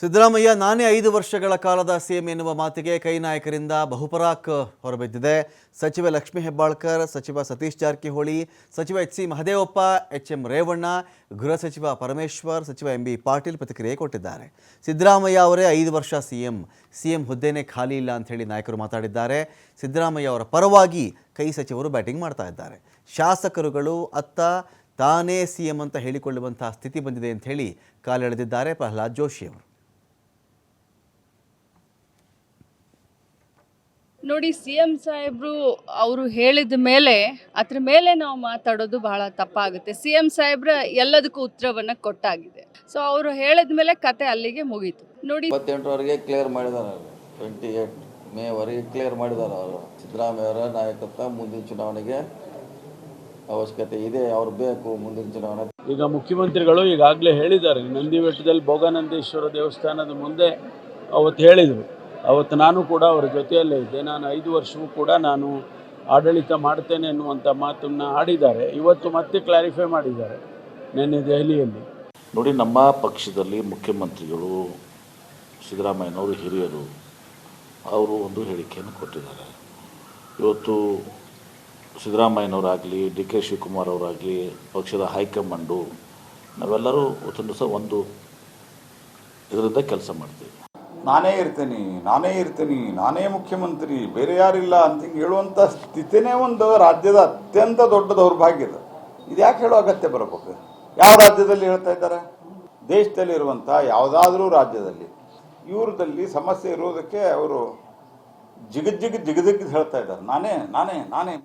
ಸಿದ್ದರಾಮಯ್ಯ, ನಾನೇ ಐದು ವರ್ಷಗಳ ಕಾಲದ ಸಿಎಂ ಎನ್ನುವ ಮಾತಿಗೆ ಕೈ ನಾಯಕರಿಂದ ಬಹುಪರಾಕ್ ಹೊರಬಿದ್ದಿದೆ. ಸಚಿವ ಲಕ್ಷ್ಮೀ ಹೆಬ್ಬಾಳ್ಕರ್, ಸಚಿವ ಸತೀಶ್ ಜಾರಕಿಹೊಳಿ, ಸಚಿವ H C Mahadevappa, H M Revanna, ಗೃಹ ಸಚಿವ ಪರಮೇಶ್ವರ್, ಸಚಿವ ಎಂ ಬಿ ಪಾಟೀಲ್ ಪ್ರತಿಕ್ರಿಯೆ ಕೊಟ್ಟಿದ್ದಾರೆ. ಸಿದ್ದರಾಮಯ್ಯ ಅವರೇ ಐದು ವರ್ಷ ಸಿಎಂ. ಸಿಎಂ ಹುದ್ದೆನೇ ಖಾಲಿ ಇಲ್ಲ ಅಂತ ಹೇಳಿ ನಾಯಕರು ಮಾತಾಡಿದ್ದಾರೆ. ಸಿದ್ದರಾಮಯ್ಯ ಅವರ ಪರವಾಗಿ ಕೈ ಸಚಿವರು ಬ್ಯಾಟಿಂಗ್ ಮಾಡ್ತಾ ಇದ್ದಾರೆ. ಶಾಸಕರುಗಳು ಅತ್ತ ತಾನೇ ಸಿಎಂ ಅಂತ ಹೇಳಿಕೊಳ್ಳುವಂತಹ ಸ್ಥಿತಿ ಬಂದಿದೆ ಅಂತ ಹೇಳಿ ಕಾಲೆಳೆದಿದ್ದಾರೆ ಪ್ರಹ್ಲಾದ್ ಜೋಶಿ ಅವರು. ನೋಡಿ ಸಿ ಎಂ ಸಾಹೇಬರು ಅವರು ಹೇಳಿದ ಮೇಲೆ ಅದ್ರ ಮೇಲೆ ನಾವು ಮಾತಾಡೋದು ಬಹಳ ತಪ್ಪಾಗುತ್ತೆ. ಸಿ ಎಂ ಸಾಹೇಬ್ರ ಎಲ್ಲದಕ್ಕೂ ಉತ್ತರವನ್ನು ಕೊಟ್ಟಾಗಿದೆ. ಸೊ ಅವರು ಹೇಳಿದ ಮೇಲೆ ಕತೆ ಅಲ್ಲಿಗೆ ಮುಗೀತು. ನೋಡಿ. ಇಪ್ಪತ್ತೆಂಟರವರೆಗೆ ಕ್ಲಿಯರ್ ಮಾಡಿದ್ದಾರೆ ಅವರು. ಟ್ವೆಂಟಿ ಏಯ್ಟ್ ಮೇವರೆಗೆ ಕ್ಲಿಯರ್ ಮಾಡಿದ್ದಾರೆ ಅವರು. ಸಿದ್ದರಾಮಯ್ಯ ಅವರ ನಾಯಕತ್ವ ಮುಂದಿನ ಚುನಾವಣೆಗೆ ಅವಶ್ಯಕತೆ ಇದೆ ಅವ್ರು ಬೇಕು ಮುಂದಿನ ಚುನಾವಣೆ. ಈಗ ಮುಖ್ಯಮಂತ್ರಿಗಳು ಈಗಾಗಲೇ ಹೇಳಿದ್ದಾರೆ ನಂದಿ ಬೆಟ್ಟದಲ್ಲಿ ಭೋಗಾನಂದೇಶ್ವರ ದೇವಸ್ಥಾನದ ಮುಂದೆ ಅವತ್ತು ಹೇಳಿದರು. ಅವತ್ತು ನಾನು ಕೂಡ ಅವರ ಜೊತೆಯಲ್ಲೇ ಇದ್ದೆ. ನಾನು ಐದು ವರ್ಷವೂ ಕೂಡ ನಾನು ಆಡಳಿತ ಮಾಡ್ತೇನೆ ಎನ್ನುವಂಥ ಮಾತನ್ನು ಆಡಿದ್ದಾರೆ. ಇವತ್ತು ಮತ್ತೆ ಕ್ಲಾರಿಫೈ ಮಾಡಿದ್ದಾರೆ ನಿನ್ನೆ ದೆಹಲಿಯಲ್ಲಿ. ನೋಡಿ, ನಮ್ಮ ಪಕ್ಷದಲ್ಲಿ ಮುಖ್ಯಮಂತ್ರಿಗಳು ಸಿದ್ದರಾಮಯ್ಯನವರು ಹಿರಿಯರು ಅವರು ಒಂದು ಹೇಳಿಕೆಯನ್ನು ಕೊಟ್ಟಿದ್ದಾರೆ. ಇವತ್ತು ಸಿದ್ದರಾಮಯ್ಯನವರಾಗಲಿ ಡಿ ಕೆ ಶಿವಕುಮಾರ್ ಅವರಾಗಲಿ ಪಕ್ಷದ ಹೈಕಮಾಂಡು, ನಾವೆಲ್ಲರೂ ಒಂದು ಸಹ ಒಂದು ಇದರಿಂದ ಕೆಲಸ ಮಾಡ್ತೀವಿ. ನಾನೇ ಇರ್ತೀನಿ ನಾನೇ ಇರ್ತೀನಿ, ನಾನೇ ಮುಖ್ಯಮಂತ್ರಿ, ಬೇರೆ ಯಾರಿಲ್ಲ ಅಂತ ಹಿಂಗೆ ಹೇಳುವಂಥ ಸ್ಥಿತಿನೇ ಒಂದು ರಾಜ್ಯದ ಅತ್ಯಂತ ದೊಡ್ಡ ದೌರ್ಭಾಗ್ಯದ ಇದು. ಯಾಕೆ ಹೇಳೋ ಅಗತ್ಯ ಬರಬೇಕು? ಯಾವ ರಾಜ್ಯದಲ್ಲಿ ಹೇಳ್ತಾ ಇದ್ದಾರೆ? ದೇಶದಲ್ಲಿ ಇರುವಂಥ ಯಾವುದಾದ್ರೂ ರಾಜ್ಯದಲ್ಲಿ. ಇವ್ರದಲ್ಲಿ ಸಮಸ್ಯೆ ಇರೋದಕ್ಕೆ ಅವರು ಜಿಗದ್ ಜಿಗದ್ ಹೇಳ್ತಾ ಇದ್ದಾರೆ. ನಾನೇ ನಾನೇ ನಾನೇ.